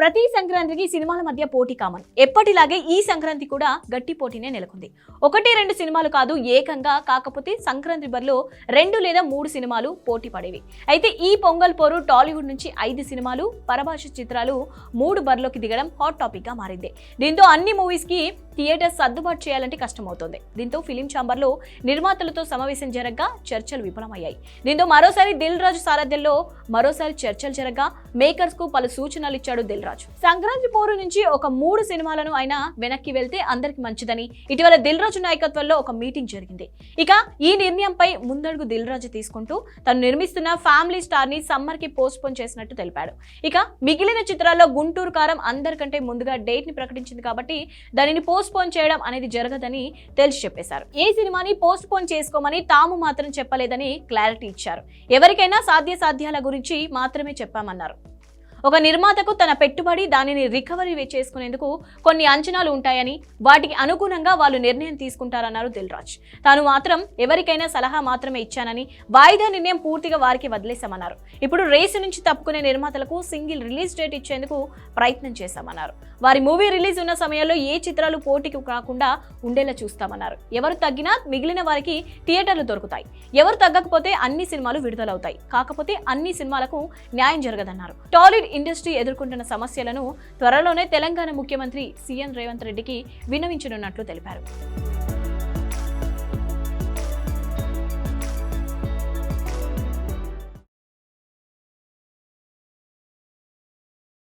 ప్రతి సంక్రాంతికి సినిమాల మధ్య పోటీ కామన్. ఎప్పటిలాగే ఈ సంక్రాంతి కూడా గట్టి పోటీనే నెలకొంది. ఒకటి రెండు సినిమాలు కాదు ఏకంగా కాకపోతే సంక్రాంతి బరిలో రెండు లేదా మూడు సినిమాలు పోటీ పడేవి. అయితే ఈ పొంగల్ పోరు టాలీవుడ్ నుంచి ఐదు సినిమాలు పరభాష చిత్రాలు మూడు బరిలోకి దిగడం హాట్ టాపిక్గా మారింది. దీంతో అన్ని మూవీస్కి థియేటర్ థియేటర్స్ సర్దుబాటు చేయాలంటే కష్టమవుతోంది. దీంతో ఫిలిం ఛాంబర్లో నిర్మాతలతో సమావేశం జరగగా చర్చలు విఫలమయ్యాయి. దీంతో మరోసారి దిల్ రాజు సారథ్యంలో మరోసారి చర్చలు జరగగా మేకర్స్కు పలు సూచనలు ఇచ్చాడు దిల్ రాజు. సంక్రాంతి పోరు నుంచి ఒక మూడు సినిమాలను ఆయన వెనక్కి వెళ్తే అందరికి మంచిదని ఇటీవల దిల్ రాజు నాయకత్వంలో ఒక మీటింగ్ జరిగింది. ఇక ఈ నిర్ణయంపై ముందడుగు దిల్ రాజు తీసుకుంటూ తను నిర్మిస్తున్న ఫ్యామిలీ స్టార్ని సమ్మర్కి పోస్ట్ పోన్ చేసినట్టు తెలిపాడు. ఇక మిగిలిన చిత్రాల్లో గుంటూరు కారం అందరికంటే ముందుగా డేట్ని ప్రకటించింది కాబట్టి దానిని పోస్ట్ పోన్ చేయడం అనేది జరగదని తెలిసి చెప్పేశారు. ఏ సినిమాని పోస్ట్ పోన్ చేసుకోమని తాము మాత్రం చెప్పలేదని క్లారిటీ ఇచ్చారు. ఎవరికైనా సాధ్య సాధ్యాల గురించి మాత్రమే చెప్పామన్నారు. ఒక నిర్మాతకు తన పెట్టుబడి దానిని రికవరీ చేసుకునేందుకు కొన్ని అంచనాలు ఉంటాయని వాటికి అనుగుణంగా వాళ్ళు నిర్ణయం తీసుకుంటారన్నారు దిల్రాజ్. తాను మాత్రం ఎవరికైనా సలహా మాత్రమే ఇచ్చానని వాయిదా నిర్ణయం పూర్తిగా వారికి వదిలేశామన్నారు. ఇప్పుడు రేసు నుంచి తప్పుకునే నిర్మాతలకు సింగిల్ రిలీజ్ డేట్ ఇచ్చేందుకు ప్రయత్నం చేశామన్నారు. వారి మూవీ రిలీజ్ ఉన్న సమయంలో ఏ చిత్రాలు పోటీకి కాకుండా ఉండేలా చూస్తామన్నారు. ఎవరు తగ్గినా మిగిలిన వారికి థియేటర్లు దొరుకుతాయి. ఎవరు తగ్గకపోతే అన్ని సినిమాలు విడుదలవుతాయి. కాకపోతే అన్ని సినిమాలకు న్యాయం జరగదన్నారు. టాలీవుడ్ ఇండస్ట్రీ ఎదుర్కొంటున్న సమస్యలను త్వరలోనే తెలంగాణ ముఖ్యమంత్రి సీఎం రేవంత్ రెడ్డికి విన్నవించనున్నట్లు తెలిపారు.